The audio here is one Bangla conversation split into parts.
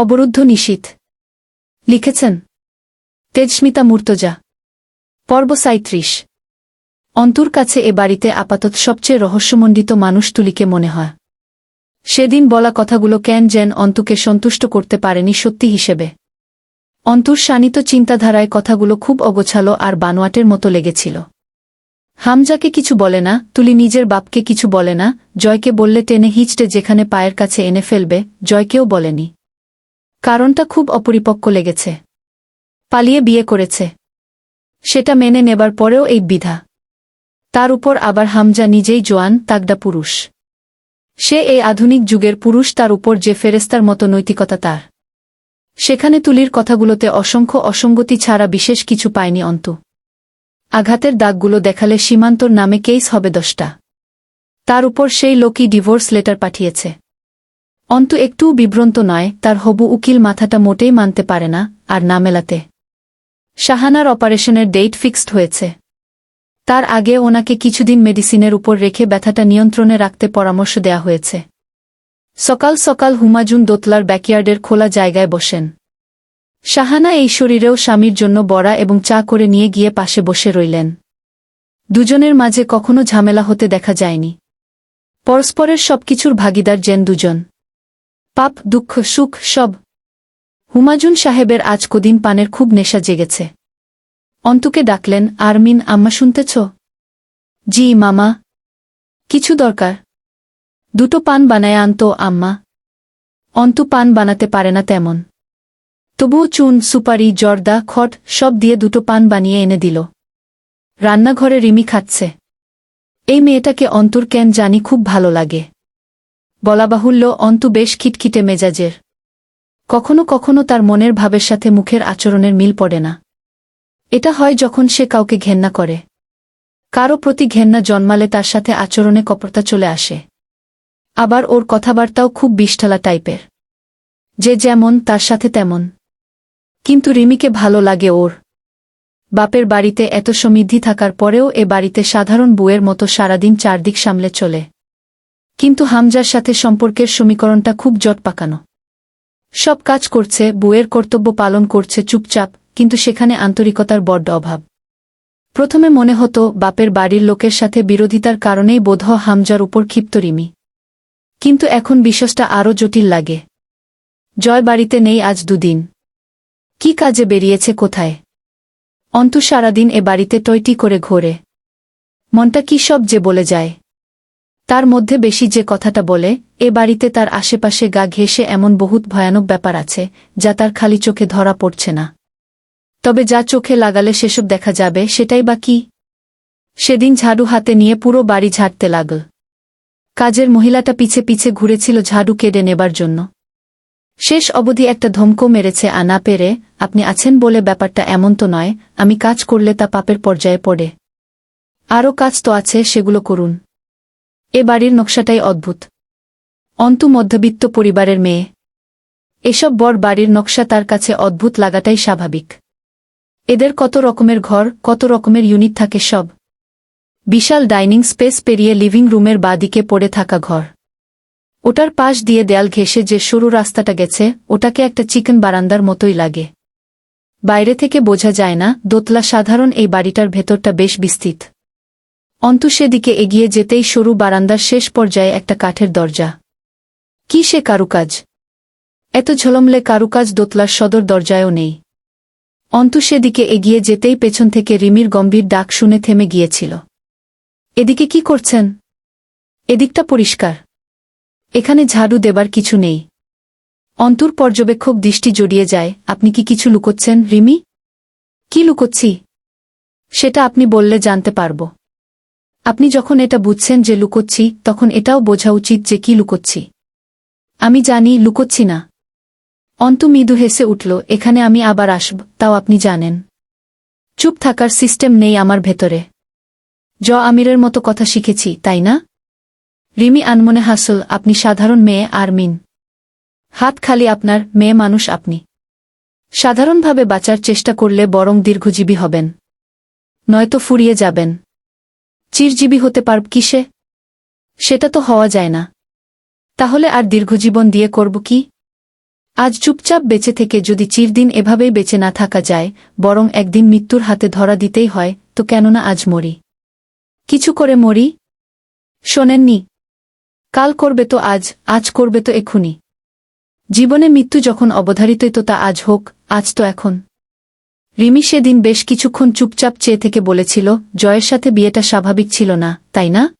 অবরুদ্ধ নিশীথ লিখেছেন, তেজস্মিতা মূর্তজা, পর্ব সাঁত্রিশ অন্তুর কাছে এ বাড়িতে আপাতত সবচেয়ে রহস্যমণ্ডিত মানুষ তুলিকে মনে হয়। সেদিন বলা কথাগুলো কেন যেন অন্তুকে সন্তুষ্ট করতে পারেনি সত্যি হিসেবে। অন্তুর শানিত চিন্তাধারায় কথাগুলো খুব অগোছালো আর বানোয়াটের মতো লেগেছিল। হামজাকে কিছু বলে না, তুলি নিজের বাপকে কিছু বলে না, জয়কে বললে টেনে হিচটে যেখানে পায়ের কাছে এনে ফেলবে, জয়কেও বলেনি। কারণটা খুব অপরিপক্ক লেগেছে। পালিয়ে বিয়ে করেছে। সেটা মেনে নেবার পরেও এই বিধা। তার উপর আবার হামজা নিজেই জোয়ান তাগডা পুরুষ। সে এই আধুনিক যুগের পুরুষ, তার উপর যে ফেরেস্তার মতো নৈতিকতা তার। সেখানে তুলির কথাগুলোতে অসংখ্য অসঙ্গতি ছাড়া বিশেষ কিছু পায়নি অন্ত। আঘাতের দাগগুলো দেখালে সীমান্তর নামে কেস হবে দশটা। তার উপর সেই লোকই ডিভোর্স লেটার পাঠিয়েছে। অন্তু একটুও বিভ্রান্ত নয়, তার হবু উকিল মাথাটা মোটেই মানতে পারে না, আর না মেলাতে। শাহানার অপারেশনের ডেট ফিক্সড হয়েছে। তার আগে ওনাকে কিছুদিন মেডিসিনের উপর রেখে ব্যথাটা নিয়ন্ত্রণে রাখতে পরামর্শ দেয়া হয়েছে। সকাল সকাল হুমাজুন দোতলার ব্যাকইয়ার্ডের খোলা জায়গায় বসেন। শাহানা এই শরীরেও স্বামীর জন্য বড়া এবং চা করে নিয়ে গিয়ে পাশে বসে রইলেন। দুজনের মাঝে কখনো ঝামেলা হতে দেখা যায়নি। পরস্পরের সবকিছুর ভাগিদার জেন দুজন। পাপ, দুঃখ, সুখ, সব। হুমাজুন সাহেবের আজ কদিন পানের খুব নেশা জেগেছে। অন্তুকে ডাকলেন, আরমিন, আম্মা শুনতেছ? জি, মামা। কিছু দরকার। দুটো পান বানায় আনতো আম্মা। অন্তু পান বানাতে পারে না তেমন। তবুও চুন, সুপারি, জর্দা, খট, সব দিয়ে দুটো পান বানিয়ে এনে দিল। রান্নাঘরে রিমি খাচ্ছে। এই মেয়েটাকে অন্তুর কেন জানি খুব ভালো লাগে। বলা বাহুল্য, অন্তু বেশ খিটখিটে মেজাজের। কখনো কখনো তার মনের ভাবের সাথে মুখের আচরণের মিল পড়ে না। এটা হয় যখন সে কাউকে ঘেন্না করে। কারও প্রতি ঘেন্না জন্মালে তার সাথে আচরণে কপরতা চলে আসে। আবার ওর কথাবার্তাও খুব বিষ্ঠালা টাইপের। যে যেমন, তার সাথে তেমন। কিন্তু রিমিকে ভালো লাগে ওর। বাপের বাড়িতে এত সমৃদ্ধি থাকার পরেও এ বাড়িতে সাধারণ বউয়ের মতো সারাদিন চারদিক সামলে চলে। কিন্তু হামজার সাথে সম্পর্কের সমীকরণটা খুব জট পাকানো। সব কাজ করছে, বউয়ের কর্তব্য পালন করছে চুপচাপ, কিন্তু সেখানে আন্তরিকতার বড্ড অভাব। প্রথমে মনে হতো, বাপের বাড়ির লোকের সাথে বিরোধিতার কারণেই বোধ হামজার উপর ক্ষিপ্ত রিমি। কিন্তু এখন বিশ্বাসটা আরও জটিল লাগে। জয় বাড়িতে নেই আজ দুদিন। কি কাজে বেরিয়েছে কোথায়? অন্তু সারাদিন এ বাড়িতে টয়টি করে ঘোরে। মনটা কি সব যে বলে যায়। তার মধ্যে বেশি যে কথাটা বলে, এ বাড়িতে তার আশেপাশে গা ঘেঁষে এমন বহুত ভয়ানক ব্যাপার আছে, যা তার খালি চোখে ধরা পড়ছে না। তবে যা চোখে লাগালে সেসব দেখা যাবে, সেটাই বা কি? সেদিন ঝাড়ু হাতে নিয়ে পুরো বাড়ি ঝাড়তে লাগল। কাজের মহিলাটা পিছে পিছে ঘুরেছিল ঝাড়ু কেড়ে নেবার জন্য। শেষ অবধি একটা ধমকো মেরেছে আনা পেরে, আপনি আছেন বলে ব্যাপারটা এমন তো নয়, আমি কাজ করলে তা পাপের পর্যায়ে পড়ে। আরও কাজ তো আছে, সেগুলো করুন। এ বাড়ির নকশাটাই অদ্ভুত। অন্তু মধ্যবিত্ত পরিবারের মেয়ে। এসব বর বাড়ির নকশা তার কাছে অদ্ভুত লাগাটাই স্বাভাবিক। এদের কত রকমের ঘর, কত রকমের ইউনিট থাকে সব। বিশাল ডাইনিং স্পেস পেরিয়ে লিভিং রুমের বাদিকে পড়ে থাকা ঘর। ওটার পাশ দিয়ে দেয়াল ঘেঁষে যে সরু রাস্তাটা গেছে, ওটাকে একটা চিকেন বারান্দার মতোই লাগে। বাইরে থেকে বোঝা যায় না, দোতলা সাধারণ এই বাড়িটার ভেতরটা বেশ বিস্তৃত। অন্তু সেদিকে এগিয়ে যেতেই সরু বারান্দার শেষ পর্যায়ে একটা কাঠের দরজা। কি সে কারুকাজ? এত ঝলমলে কারুকাজ দোতলার সদর দরজায়ও নেই। অন্তু সেদিকে এগিয়ে যেতেই পেছন থেকে রিমির গম্ভীর ডাক শুনে থেমে গিয়েছিল। এদিকে কি করছেন? এদিকটা পরিষ্কার। এখানে ঝাড়ু দেবার কিছু নেই। অন্তুর পর্যবেক্ষক দৃষ্টি জড়িয়ে যায়, আপনি কি কিছু লুকোচ্ছেন, রিমি? কি লুকোচ্ছি? সেটা আপনি বললে জানতে পারব। আপনি যখন এটা বুঝছেন যে লুকোচ্ছি, তখন এটাও বোঝা উচিত যে কি লুকোচ্ছি। আমি জানি, লুকোচ্ছি না। অন্তু মৃদু হেসে উঠল, এখানে আমি আবার আসব, তাও আপনি জানেন। চুপ থাকার সিস্টেম নেই আমার ভেতরে। জ আমিরের মতো কথা শিখেছি, তাই না? রিমি আনমনে হাসল, আপনি সাধারণ মেয়ে, আর মিন। হাত খালি আপনার, মেয়ে মানুষ আপনি। সাধারণভাবে বাঁচার চেষ্টা করলে বরং দীর্ঘজীবী হবেন। নয়তো ফুরিয়ে যাবেন। চিরজীবী হতে পারব কিসে সেটা তো হওয়া যায় না। তাহলে আর দীর্ঘজীবন দিয়ে করব কি? আজ চুপচাপ বেঁচে থেকে যদি চিরদিন এভাবেই বেঁচে না থাকা যায়, বরং একদিন মৃত্যুর হাতে ধরা দিতেই হয়, তো কেননা আজ মরি। কিছু করে মরি? শোনেননি। কাল করবে তো আজ আজ করবে তো এখুনি। জীবনে মৃত্যু যখন অবধারিতই তো তা আজ হোক, আজ তো এখন। রিমি সেদিন বেশ কিছুক্ষণ চুপচাপ চেয়ে থেকে বলেছিল, জয়ের সাথে বিয়েটা স্বাভাবিক ছিল না, তাই না?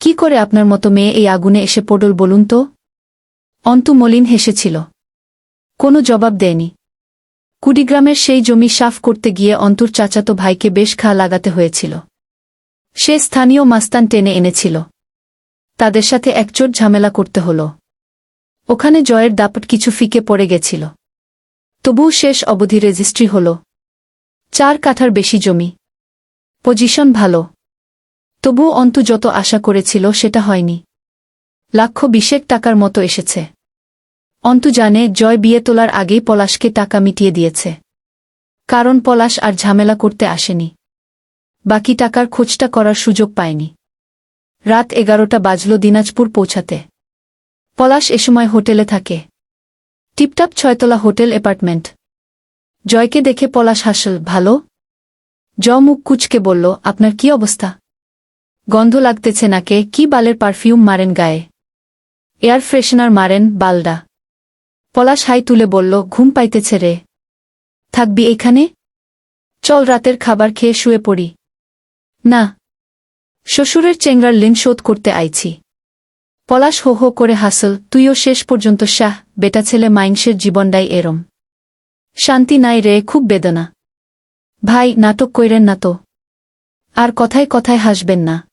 কি করে আপনার মতো মেয়ে এই আগুনে এসে পড়ল বলুন তো? অন্তু মলিন হেসেছিল। কোনো জবাব দেয়নি। কুড়িগ্রামের সেই জমি সাফ করতে গিয়ে অন্তুর চাচাতো ভাইকে বেশ খা লাগাতে হয়েছিল। সে স্থানীয় মাস্তান টেনে এনেছিল। তাদের সাথে একচোট ঝামেলা করতে হল। ওখানে জয়ের দাপট কিছু ফিকে পড়ে গেছিল। তবুও শেষ অবধি রেজিস্ট্রি হল। চার কাঠার বেশি জমি। পজিশন ভালো। তবুও অন্তু যত আশা করেছিল সেটা হয়নি। লাক্ষ বিশেক টাকার মতো এসেছে। অন্তু জানে জয় বিয়ে তোলার আগেই পলাশকে টাকা মিটিয়ে দিয়েছে। কারণ পলাশ আর ঝামেলা করতে আসেনি। বাকি টাকার খোঁজটা করার সুযোগ পায়নি। রাত এগারোটা বাজল দিনাজপুর পৌঁছাতে। পলাশ এ সময় হোটেলে থাকে। টিপটাপ ছয়তলা হোটেল অ্যাপার্টমেন্ট। জয়কে দেখে পলাশ হাসল, ভালো? জ মুখ কুচকে বলল, আপনার কি অবস্থা? গন্ধ লাগতেছে নাকে, কি বালের পারফিউম মারেন গায়ে? এয়ার ফ্রেশনার মারেন বালডা। পলাশ হাই তুলে বলল, ঘুম পাইতেছে রে। থাকবি এখানে? চল রাতের খাবার খেয়ে শুয়ে পড়ি। না। শ্বশুরের চেংরার লিন শোধ করতে আইছি। পলাশ হো হো করে হাসল, তুইও শেষ পর্যন্ত শাহ। বেটা ছেলে মাইনসের জীবনটাই এরম। শান্তি নাই রে, খুব বেদনা। ভাই, নাটক কইরেন না তো। আর কথায় কথায় হাসবেন না।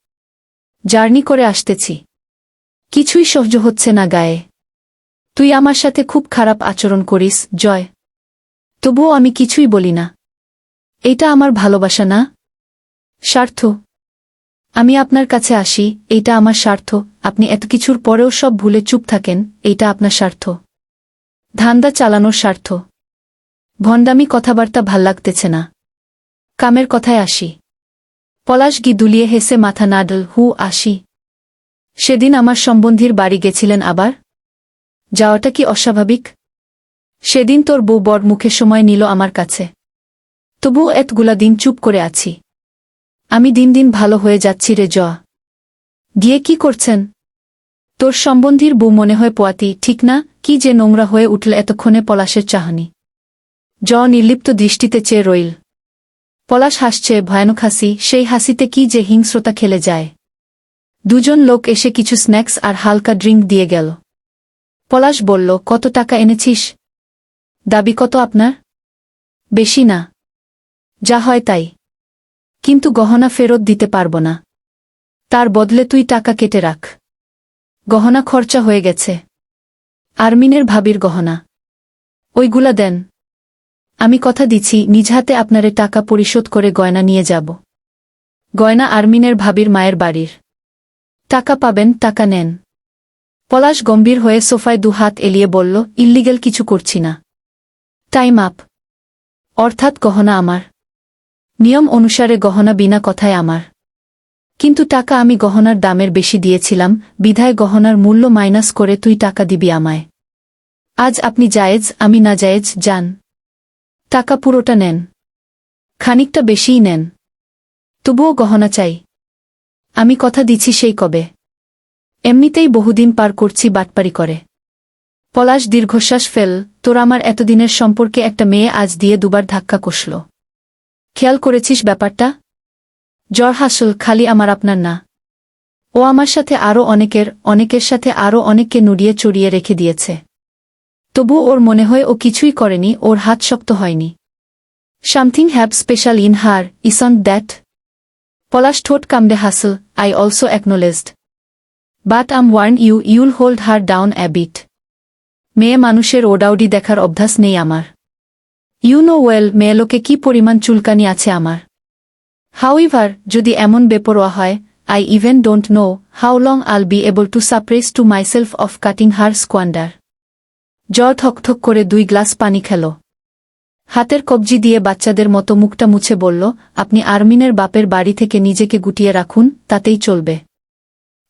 জার্নি করে আসতেছি। কিছুই সহ্য হচ্ছে না গায়ে। তুই আমার সাথে খুব খারাপ আচরণ করিস, জয়। তবুও আমি কিছুই বলি না। এটা আমার ভালোবাসা না? স্বার্থ। আমি আপনার কাছে আসি, এইটা আমার স্বার্থ। আপনি এত কিছুর পরেও সব ভুলে চুপ থাকেন, এইটা আপনার স্বার্থ। ধান্দা চালানোর স্বার্থ। ভণ্ডামি কথাবার্তা ভালো লাগতেছে না। কামের কথায় আসি। পলাশ গি দুলিয়ে হেসে মাথা নাডল, হু, আসি। সেদিন আমার সম্বন্ধীর বাড়ি গেছিলেন আবার? যাওয়াটা কি অস্বাভাবিক? সেদিন তোর বউ বর মুখে সময় নিল আমার কাছে। তবুও এতগুলা দিন চুপ করে আছি। আমি দিন দিন ভালো হয়ে যাচ্ছি রে জ। গিয়ে কি করছেন? তোর সম্বন্ধীর বউ মনে হয় পোয়াতি, ঠিক না? কি যে নোংরা হয়ে উঠল এতক্ষণে পলাশের চাহনি। জ নির্লিপ্ত দৃষ্টিতে চেয়ে রইল। পলাশ হাসছে, ভয়ানক হাসি, সেই হাসিতে কি যে হিংস্রতা খেলে যায়। দুজন লোক এসে কিছু স্ন্যাক্স আর হালকা ড্রিঙ্ক দিয়ে গেল। পলাশ বলল, কত টাকা এনেছিস? দাবি কত আপনার? বেশি না। যা হয় তাই। কিন্তু গহনা ফেরত দিতে পারব না। তার বদলে তুই টাকা কেটে রাখ। গহনা খরচা হয়ে গেছে। আরমিনের ভাবির গহনা। ওইগুলা দেন। আমি কথা দিছি, নিজ হাতে আপনারে টাকা পরিশোধ করে গয়না নিয়ে যাব। গয়না আরমিনের ভাবির মায়ের বাড়ির। টাকা পাবেন, টাকা নেন। পলাশ গম্ভীর হয়ে সোফায় দু হাত এলিয়ে বলল, ইল্লিগেল কিছু করছি না। Time up. অর্থাৎ গহনা আমার। নিয়ম অনুসারে গহনা বিনা কথায় আমার। কিন্তু টাকা আমি গহনার দামের বেশি দিয়েছিলাম, বিধায় গহনার মূল্য মাইনাস করে তুই টাকা দিবি আমায়। আজ আপনি জায়েজ, আমি না জায়েজ, যান। টাকা পুরোটা নেন। খানিকটা বেশিই নেন। তবুও গহনা চাই। আমি কথা দিছি সেই কবে। এমনিতেই বহুদিন পার করছি বাটপারি করে। পলাশ দীর্ঘশ্বাস ফেল, তোর আমার এতদিনের সম্পর্কে একটা মেয়ে আজ দিয়ে দুবার ধাক্কা কষল। খেয়াল করেছিস ব্যাপারটা? জ্বর হাসল, খালি আমার আপনার না। ও আমার সাথে আরও অনেকের অনেকের সাথে আরও অনেককে নুড়িয়ে চড়িয়ে রেখে দিয়েছে। তবু ওর মনে হয় ও কিছুই করেনি, ওর হাত শক্ত হয়নি। Something have special in her, isn't that. Palash ঠোঁট কামড়ে হাসল, I also acknowledged. But I'm warn you, you'll hold her down a bit মেয়ে মানুষের ওডাউডি দেখার অভ্যাস নেই আমার। ইউ নো ওয়েল মেয়েলোকে কি পরিমাণ চুলকানি আছে আমার। হাউইভার যদি এমন বেপরোয়া হয় I even don't know how long I'll be able to suppress to myself of cutting her squander জ্বর ঠকঠক করে দুই গ্লাস পানি খেল। হাতের কবজি দিয়ে বাচ্চাদের মতো মুখটা মুছে বলল, আপনি আর্মিনের বাপের বাড়ি থেকে নিজেকে গুটিয়ে রাখুন, তাতেই চলবে।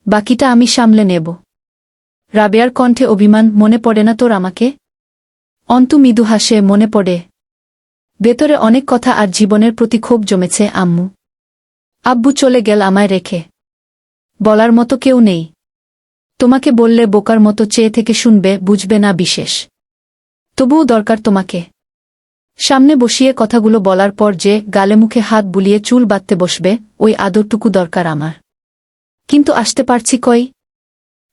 বাকিটা আমি সামলে নেব। রাবেয়ার কণ্ঠে অভিমান, মনে পড়ে না তোর আমাকে? অন্তু মৃদু হাসে, মনে পড়ে। ভেতরে অনেক কথা আর জীবনের প্রতি ক্ষোভ জমেছে, আম্মু। আব্বু চলে গেল আমায় রেখে। বলার মতো কেউ নেই। তোমাকে বললে বোকার মতো চেয়ে থেকে শুনবে, বুঝবে না বিশেষ। তবুও দরকার তোমাকে। সামনে বসিয়ে কথাগুলো বলার পর যে গালে মুখে হাত বুলিয়ে চুল বাঁধতে বসবে, ওই আদরটুকু দরকার আমার। কিন্তু আসতে পারছি কই?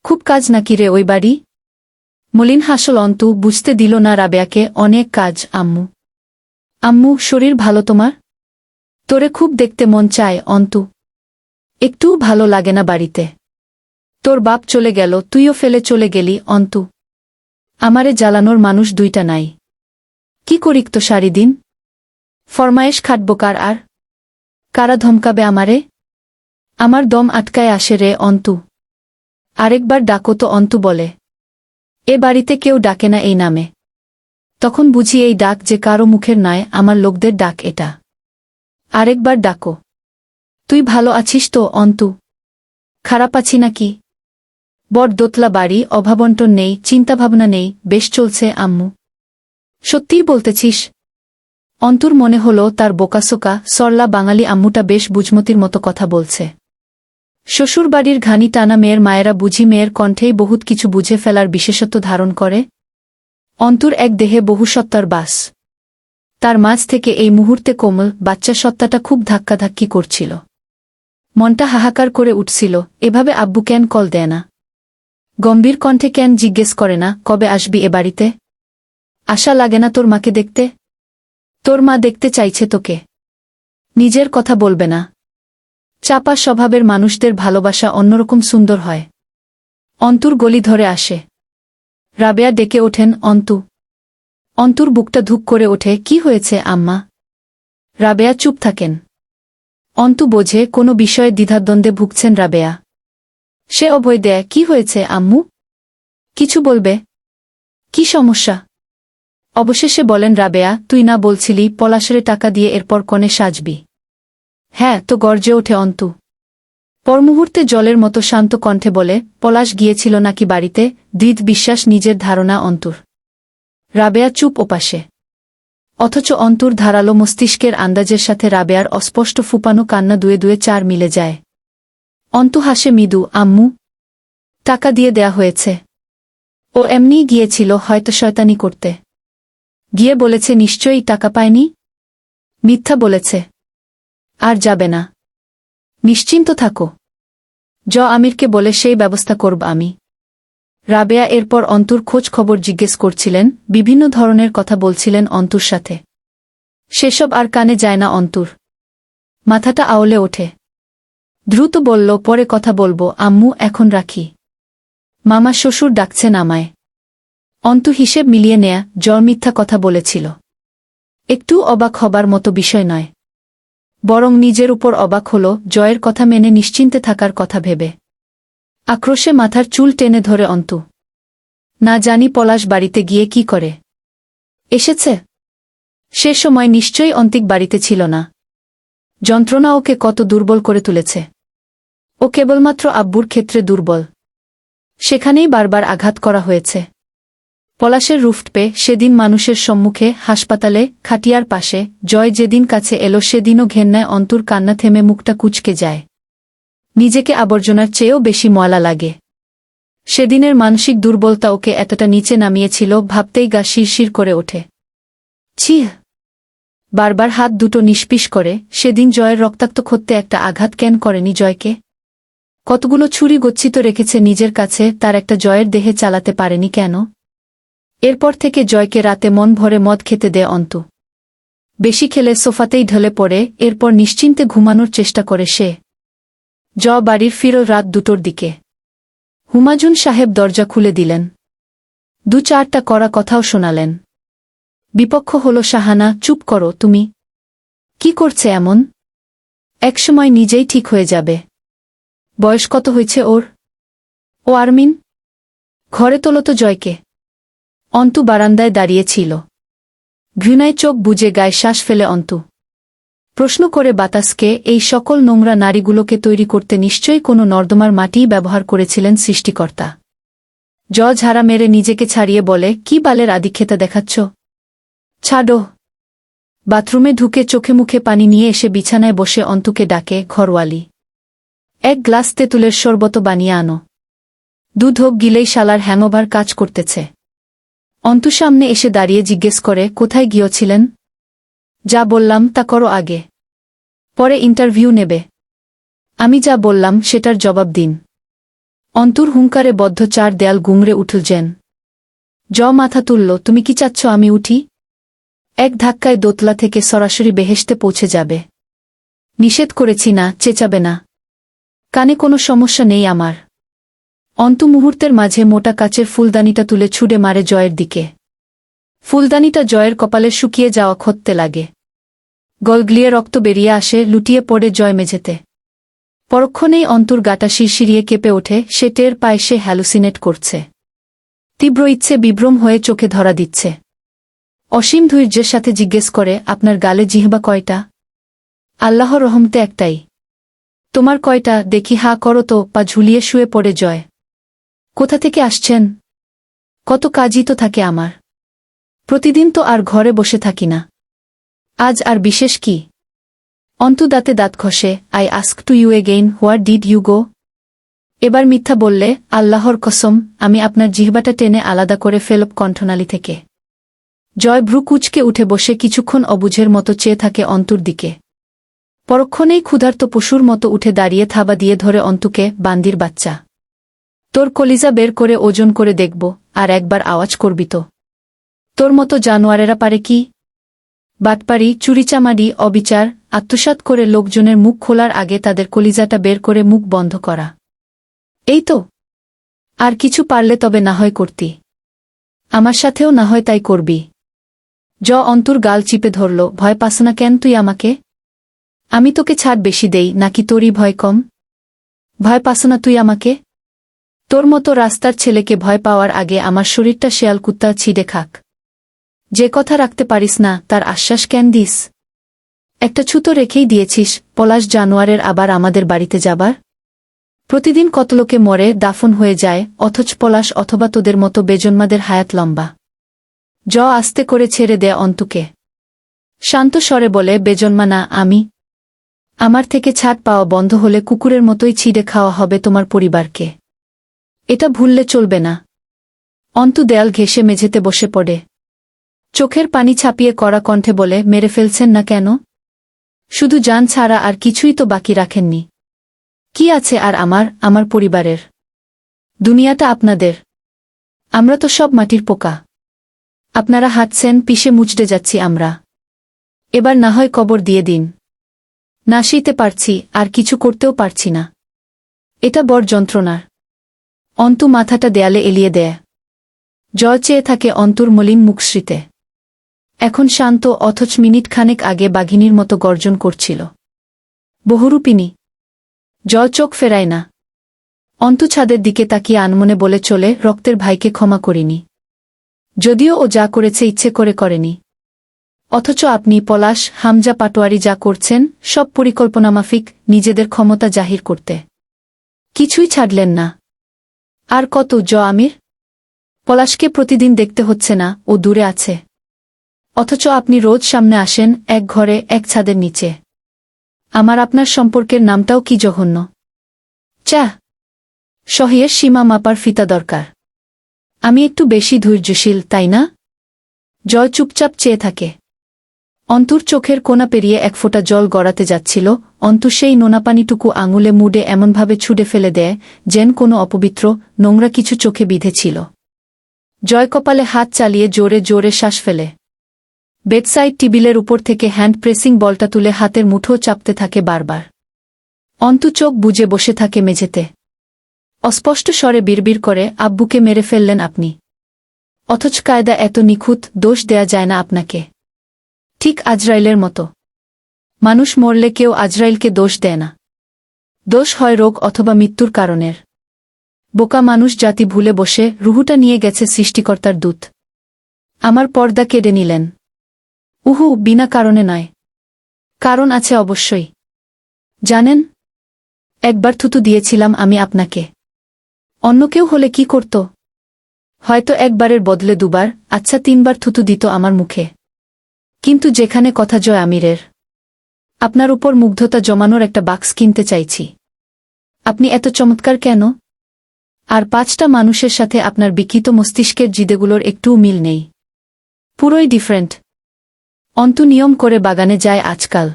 খুব কাজ নাকি রে ওই বাড়ি? মলিন হাসল অন্তু, বুঝতে দিল না রাবেয়াকে, অনেক কাজ, আম্মু। আম্মু, শরীর ভালো তোমার? তোরে খুব দেখতে মন চায়, অন্তু। একটুও ভালো লাগে না বাড়িতে। তোর বাপ চলে গেল, তুইও ফেলে চলে গেলি, অন্তু। আমারে জ্বালানোর মানুষ দুইটা নাই। কি করিক তো সারিদিন ফরমায়েশ খাটব কার আর? কারা ধমকাবে আমারে? আমার দম আটকায় আসে রে, অন্তু। আরেকবার ডাকো তো অন্তু বলে। এ বাড়িতে কেউ ডাকে না এই নামে। তখন বুঝি এই ডাক যে কারও মুখের নয় আমার লোকদের ডাক এটা। আরেকবার ডাকো। তুই ভালো আছিস তো, অন্তু? খারাপ আছি নাকি? বড় দোতলা বাড়ি, অভাবন্টন নেই, চিন্তাভাবনা নেই, বেশ চলছে, আম্মু। সত্যিই বলতেছিস? অন্তুর মনে হল তার বোকাসোকা, সরলা বাঙালি আম্মুটা বেশ বুঝমতির মতো কথা বলছে। শ্বশুরবাড়ির ঘানি টানা মেয়ের মায়েরা বুঝি মেয়ের কণ্ঠেই বহুত কিছু বুঝে ফেলার বিশেষত্ব ধারণ করে? অন্তুর এক দেহে বহু সত্তার বাস। তার মাঝ থেকে এই মুহূর্তে কোমল, বাচ্চা সত্তাটা খুব ধাক্কাধাক্কি করছিল। মনটা হাহাকার করে উঠছিল, এভাবে আব্বু কেন কল দেয় না? গম্ভীর কণ্ঠে কেন জিজ্ঞেস করে না, কবে আসবি এ বাড়িতে? আশা লাগে না তোর মাকে দেখতে? তোর মা দেখতে চাইছে তোকে। নিজের কথা বলবে না। চাপা স্বভাবের মানুষদের ভালোবাসা অন্যরকম সুন্দর হয়। অন্তুর গলি ধরে আসে। রাবেয়া ডেকে ওঠেন, অন্তু অন্তুর বুকটা ধুক করে ওঠে, কি হয়েছে, আম্মা? রাবেয়া চুপ থাকেন। অন্তু বোঝে, কোনো বিষয়ে দ্বিধাদ্বন্দ্বে ভুগছেন রাবেয়া। সে অভয় দেয়, কি হয়েছে, আম্মু? কিছু বলবে? কি সমস্যা? অবশেষে বলেন, রাবেয়া, তুই না বলছিলি, পলাশরে টাকা দিয়ে এরপর কনে সাজবি? হ্যাঁ তো গর্জে ওঠে অন্তু। পরমুহূর্তে জলের মতো শান্ত কণ্ঠে বলে, পলাশ গিয়েছিল নাকি বাড়িতে? দৃঢ় বিশ্বাস, নিজের ধারণা, অন্তুর। রাবেয়া চুপ ওপাশে অথচ অন্তর ধারালো মস্তিষ্কের আন্দাজের সাথে রাবেয়ার অস্পষ্ট ফুপানো কান্না দুয়ে দুয়ে চার মিলে যায়। অন্তু হাসে, মৃদু, আম্মু, টাকা দিয়ে দেয়া হয়েছে। ও এমনিই গিয়েছিল হয়তো শয়তানি করতে। গিয়ে বলেছে, নিশ্চয়ই টাকা পায়নি? মিথ্যা বলেছে, আর যাবে না। নিশ্চিন্ত থাকো। জ আমিরকে বলে, সেই ব্যবস্থা করব আমি। রাবেয়া এরপর অন্তুর খোঁজ খবর জিজ্ঞেস করছিলেন, বিভিন্ন ধরনের কথা বলছিলেন অন্তুর সাথে। সেসব আর কানে যায় না অন্তুর। মাথাটা আওলে ওঠে। দ্রুত বলল, পরে কথা বলব, আম্মু, এখন রাখি। মামা শ্বশুর ডাকছেন আমায়। অন্তু হিসেব মিলিয়ে নেয়া, জ্বর মিথ্যা কথা বলেছিল। একটু অবাক হবার মতো বিষয় নয়। বরং নিজের উপর অবাক হল, জয়ের কথা মেনে নিশ্চিন্তে থাকার কথা ভেবে। আক্রোশে মাথার চুল টেনে ধরে অন্তু। না জানি পলাশ বাড়িতে গিয়ে কি করে। এসেছে? সে সময় নিশ্চয়ই অন্তিক বাড়িতে ছিল না। যন্ত্রণা ওকে কত দুর্বল করে তুলেছে। ও কেবলমাত্র আব্বুর ক্ষেত্রে দুর্বল। সেখানেই বারবার আঘাত করা হয়েছে। পলাশের রুফটপে সেদিন মানুষের সম্মুখে, হাসপাতালে, খাটিয়ার পাশে, জয় যেদিন কাছে এলো সেদিনও ঘেন্নায় অন্তুর কান্না থেমে মুখটা কুচকে যায়। নিজেকে আবর্জনার চেয়েও বেশি ময়লা লাগে। সেদিনের মানসিক দুর্বলতা ওকে এতটা নিচে নামিয়েছিল, ভাবতেই গা শিরশির করে ওঠে। ছিহ বারবার হাত দুটো নিষ্পিস করে, সেদিন জয়ের রক্তাক্ত ক্ষত্তে একটা আঘাত কেন করেনি জয়কে? কতগুলো ছুরি গচ্ছিত রেখেছে নিজের কাছে, তার একটা জয়ের দেহে চালাতে পারেনি কেন? এরপর থেকে জয়কে রাতে মন ভরে মদ খেতে দেয় অন্তু। বেশি খেলে সোফাতেই ঢলে পড়ে, এরপর নিশ্চিন্তে ঘুমানোর চেষ্টা করে সে। জ বাড়ির ফিরো রাত দুটোর দিকে। হুমাজুন সাহেব দরজা খুলে দিলেন। দু চারটা করা কথাও শোনালেন। বিপক্ষ হল সাহানা চুপ করো, তুমি কি করছে এমন? একসময় নিজেই ঠিক হয়ে যাবে। বয়স কত হয়েছে ওর? ও আরমিন? ঘরে তোলো তো জয়কে। অন্তু বারান্দায় দাঁড়িয়েছিল ঘৃণায় চোখ বুঝে গায়ে শ্বাস ফেলে অন্তু। প্রশ্ন করে বাতাসকে, এই সকল নোংরা নারীগুলোকে তৈরি করতে নিশ্চয়ই কোনো নর্দমার মাটিই ব্যবহার করেছিলেন সৃষ্টিকর্তা। জ ঝাড়া মেরে নিজেকে ছাড়িয়ে বলে, কি বালের আদিক্ষেতা দেখাচ্ছ? ছাড়ো। বাথরুমে ঢুকে চোখে মুখে পানি নিয়ে এসে বিছানায় বসে অন্তুকে ডাকে, ঘরওয়ালি, এক গ্লাস তেঁতুলের শরবত বানিয়ে আনো। দুধ হোক, গিলেই শালার হ্যাংওভার কাজ করতেছে অন্তু সামনে এসে দাঁড়িয়ে জিজ্ঞেস করে, কোথায় গিয়েছিলেন? যা বললাম তা করো আগে। পরে ইন্টারভিউ নেবে। আমি যা বললাম সেটার জবাব দিন। অন্তর হুঙ্কারে বদ্ধ চার দেয়াল গুংড়ে উঠল যেন জ মাথা তুলল, তুমি কি চাচ্ছ আমি উঠি? এক ধাক্কায় দোতলা থেকে সরাসরি বেহেশতে পৌঁছে যাবে। নিষেধ করেছি না, চেঁচাবে না। কানে কোনো সমস্যা নেই আমার। অন্তু মুহূর্তের মাঝে মোটা কাচের ফুলদানিটা তুলে ছুড়ে মারে জয়ের দিকে। ফুলদানিটা জয়ের কপালে শুকিয়ে যাওয়া খত্তে লাগে। গলগলিয়ে রক্ত বেরিয়ে আসে, লুটিয়ে পড়ে জয় মেঝেতে। পরক্ষণেই অন্তর গাটা শিরশিরিয়ে কেঁপে ওঠে, সে টের পায় সে হ্যালুসিনেট করছে। তীব্র ইচ্ছে বিভ্রম হয়ে চোখে ধরা দিচ্ছে। অসীম ধৈর্যের সাথে জিজ্ঞেস করে, আপনার গালে জিহবা কয়টা? আল্লাহ রহমতে একটাই। তোমার কয়টা? দেখি, হা, করো তো। পা ঝুলিয়ে শুয়ে পড়ে জয়। কোথা থেকে আসছেন? কত কাজই তো থাকে আমার। প্রতিদিন তো আর ঘরে বসে থাকি না। আজ আর বিশেষ কি? অন্তু দাঁতে দাঁত ঘষে I ask to you again where did you go এবার মিথ্যা বললে, আল্লাহর কসম, আমি আপনার জিহবাটা টেনে আলাদা করে ফেলব কণ্ঠনালী থেকে। জয় ভ্রু কুচকে উঠে বসে কিছুক্ষণ অবুঝের মতো চেয়ে থাকে অন্তুর দিকে। পরক্ষণেই ক্ষুধার্ত পশুর মতো উঠে দাঁড়িয়ে থাবা দিয়ে ধরে অন্তুকে, বান্দির বাচ্চা, তোর কলিজা বের করে ওজন করে দেখব, আর একবার আওয়াজ করবি তো। তোর মতো জানোয়ারেরা পারে কি? বাটপাড়ি চুরিচামারি, অবিচার আত্মসাত করে লোকজনের মুখ খোলার আগে তাদের কলিজাটা বের করে মুখ বন্ধ করা। এই তো। আর কিছু পারলে তবে না হয় করতি। আমার সাথেও না হয় তাই করবি। জ অন্তুর গাল চিপে ধরল, ভয় পাস না কেন তুই আমাকে? আমি তোকে ছাড় বেশি দেই, নাকি তোরই ভয় কম? ভয় পাস না তুই আমাকে? তোর মতো রাস্তার ছেলেকে ভয় পাওয়ার আগে আমার শরীরটা শেয়াল কুত্তা ছিঁড়ে খাক। যে কথা রাখতে পারিস না, তার আশ্বাস কেন দিস? একটা ছুতো রেখেই দিয়েছিস, পলাশ জানোয়ারের আবার আমাদের বাড়িতে যাবার? প্রতিদিন কত লোকে মরে, দাফন হয়ে যায়, অথচ পলাশ অথবা তোদের মতো বেজন্মাদের হায়াত লম্বা। জ আস্তে করে ছেড়ে দেয় অন্তুকে। শান্ত স্বরে বলে, বেজন্মা না, আমি। আমার থেকে ছাড় পাওয়া বন্ধ হলে কুকুরের মতোই ছিঁড়ে খাওয়া হবে তোমার পরিবারকে। এটা ভুললে চলবে না। অন্তু দেয়াল ঘেসে মেঝেতে বসে পড়ে। চোখের পানি ছাপিয়ে কড়া কণ্ঠে বলে, মেরে ফেলছেন না কেন? শুধু যান ছাড়া আর কিছুই তো বাকি রাখেননি। কি আছে আর আমার আমার পরিবারের? দুনিয়াটা আপনাদের। আমরা তো সব মাটির পোকা। আপনারা হাঁটছেন, পিষে মুচড়ে যাচ্ছি আমরা। এবার না হয় কবর দিয়ে দিন। না শিতে পারছি, আর কিছু করতেও পারছি না। এটা বড় যন্ত্রণার। অন্তু মাথাটা দেয়ালে এলিয়ে দেয়। জয় চেয়ে থাকে অন্তুর মলিন মুখশ্রীতে এখন শান্ত অথচ মিনিট খানেক আগে বাঘিনীর মতো গর্জন করছিল। বহুরূপিনী জল চোখ ফেরায় না। অন্তু ছাদের দিকে তাকিয়ে আনমনে বলে চলে, রক্তের ভাইকে ক্ষমা করিনি। যদিও ও যা করেছে ইচ্ছে করে করেনি। অথচ আপনি পলাশ, হামজা পাটোয়ারি যা করছেন, সব পরিকল্পনামাফিক নিজেদের ক্ষমতা জাহির করতে। কিছুই ছাড়লেন না। আর কত জ আমির? পলাশকে প্রতিদিন দেখতে হচ্ছে না, ও দূরে আছে। অথচ আপনি রোজ সামনে আসেন, এক ঘরে, এক ছাদের নিচে। আমার আপনার সম্পর্কের নামটাও কি জঘন্য? চা সহিয়ের সীমা মাপার ফিতা দরকার। আমি একটু বেশি ধৈর্যশীল, তাই না? জয় চুপচাপ চেয়ে থাকে। অন্তুর চোখের কোনা পেরিয়ে এক ফোঁটা জল গড়াতে যাচ্ছিল, অন্তু সেই নোনাপানিটুকু আঙুলে মুডে এমনভাবে ছুড়ে ফেলে দেয়, যেন কোনো অপবিত্র, নোংরা কিছু চোখে বিঁধেছিল। জয় কপালে হাত চালিয়ে জোরে জোরে শ্বাস ফেলে। বেডসাইড টেবিলের উপর থেকে হ্যান্ড প্রেসিং বলটা তুলে হাতের মুঠো চাপতে থাকে বারবার। অন্তু চোখ বুঝে বসে থাকে মেঝেতে। অস্পষ্ট স্বরে বিড়বিড় করে, আব্বুকে মেরে ফেললেন আপনি। অথচ কায়দা এত নিখুঁত, দোষ দেয়া যায় না আপনাকে। ঠিক আজরাইলের মতো। মানুষ মরলে কেউ আজরাইলকে দোষ দেয় না। দোষ হয় রোগ অথবা মৃত্যুর কারণের। বোকা মানুষ জাতি ভুলে বসে, রুহুটা নিয়ে গেছে সৃষ্টিকর্তার দূত। আমার পর্দা কেড়ে নিলেন। উহু, বিনা কারণে নয়। কারণ আছে অবশ্যই। জানেন? একবার থুতু দিয়েছিলাম আমি আপনাকে। অন্য কেউ হলে কি করত? হয়তো একবারের বদলে দুবার আচ্ছা তিনবার থুতু দিত আমার মুখে। কিন্তু যেখানে কথা জয় আমিরের। আপনার উপর মুগ্ধতা জমানোর একটা বাক্স কিনতে চাইছি। আপনি এত চমৎকার কেন? আর পাঁচটা মানুষের সাথে আপনার বিকৃত মস্তিষ্কের জিদেগুলোর একটুও মিল নেই। পুরোই ডিফারেন্ট অন্তু নিয়ম করে বাগানে যায় আজকাল।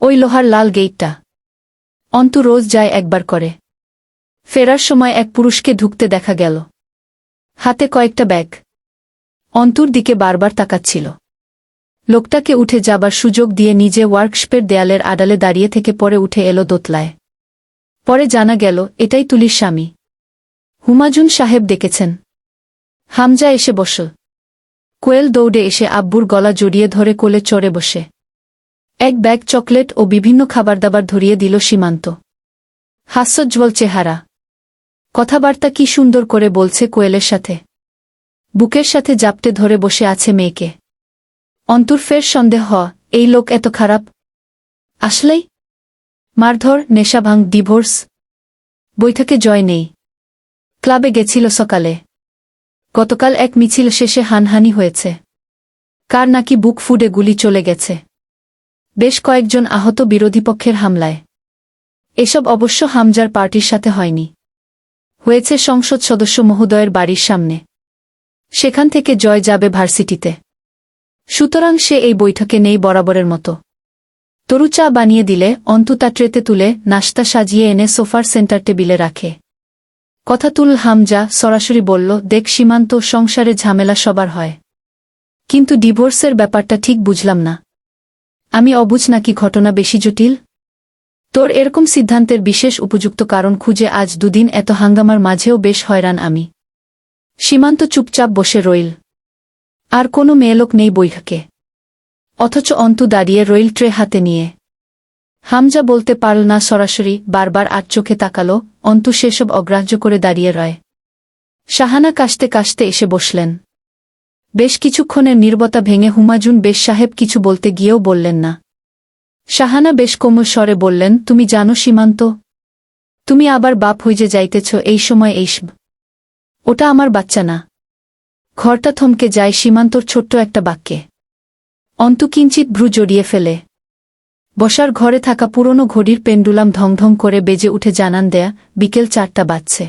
ওই লোহার লাল গেইটটা অন্তু রোজ যায় একবার করে। ফেরার সময় এক পুরুষকে ঢুকতে দেখা গেল। হাতে কয়েকটা ব্যাগ। অন্তুর দিকে বারবার তাকাচ্ছিল। লোকটাকে উঠে যাবার সুযোগ দিয়ে নিজে ওয়ার্কশপের দেয়ালের আড়ালে দাঁড়িয়ে থেকে পরে উঠে এলো দোতলায়। পরে জানা গেল, এটাই তুলির স্বামী। হুমাজুন সাহেব ডেকেছেন। হামজা এসে বস কোয়েল দৌড়ে এসে আব্বুর গলা জড়িয়ে ধরে কোলে চড়ে বসে। এক ব্যাগ চকলেট ও বিভিন্ন খাবার দাবার ধরিয়ে দিল সীমান্ত। হাস্যজ্জ্বল চেহারা। কথাবার্তা কি সুন্দর করে বলছে কোয়েলের সাথে। বুকের সাথে জাপটে ধরে বসে আছে মেয়েকে। অন্তর ফের সন্দেহ হ, এই লোক এত খারাপ? আসলেই? মারধর নেশাভাঙ ডিভোর্স? বৈঠকে জয় নেই। ক্লাবে গেছিল সকালে। গতকাল এক মিছিল শেষে হানহানি হয়েছে। কার নাকি বুক ফুডে গুলি চলে গেছে? বেশ কয়েকজন আহত বিরোধী পক্ষের হামলায়। এসব অবশ্য হামজার পার্টির সাথে হয়নি। হয়েছে সংসদ সদস্য মহোদয়ের বাড়ির সামনে। সেখান থেকে জয় যাবে ভার্সিটিতে। সুতরাং সে এই বৈঠকে নেই বরাবরের মতো। তরু চা বানিয়ে দিলে, অন্তু তা ট্রেতে তুলে নাস্তা সাজিয়ে এনে সোফার সেন্টার টেবিলে রাখে। কথা তুল হামজা সরাসরি বলল, দেখ সীমান্ত, সংসারে ঝামেলা সবার হয়। কিন্তু ডিভোর্সের ব্যাপারটা ঠিক বুঝলাম না। আমি অবুঝ নাকি ঘটনা বেশি জটিল? তোর এরকম সিদ্ধান্তের বিশেষ উপযুক্ত কারণ খুঁজে আজ দুদিন এত হাঙ্গামার মাঝেও বেশ হয়রান আমি। সীমান্ত চুপচাপ বসে রইল। আর কোনো মেয়েলোক নেই বৈঠকে। অথচ অন্তু দাঁড়িয়ে রইল ট্রে হাতে নিয়ে। হামজা বলতে পারল না সরাসরি বারবার আট চোখে তাকালো, অন্তু সেসব অগ্রাহ্য করে দাঁড়িয়ে রয়। সাহানা কাশতে কাশতে এসে বসলেন। বেশ কিছুক্ষণের নির্বতা ভেঙে হুমাজুন বেশ সাহেব কিছু বলতে গিয়েও বললেন না। সাহানা বেশ কোমল স্বরে বললেন, তুমি জানো সীমান্ত? তুমি আবার বাপ হইজে যাইতেছ এই সময় এইসব। ওটা আমার বাচ্চা না। ঘরটা থমকে যায় সীমান্তর ছোট্ট একটা বাক্যে। অন্তু কিঞ্চিত ভ্রু জড়িয়ে ফেলে। বসার ঘরে থাকা পুরনো ঘড়ির পেন্ডুলাম ধংধং করে বেজে উঠে জানান দেয়া বিকেল চারটা বাজছে।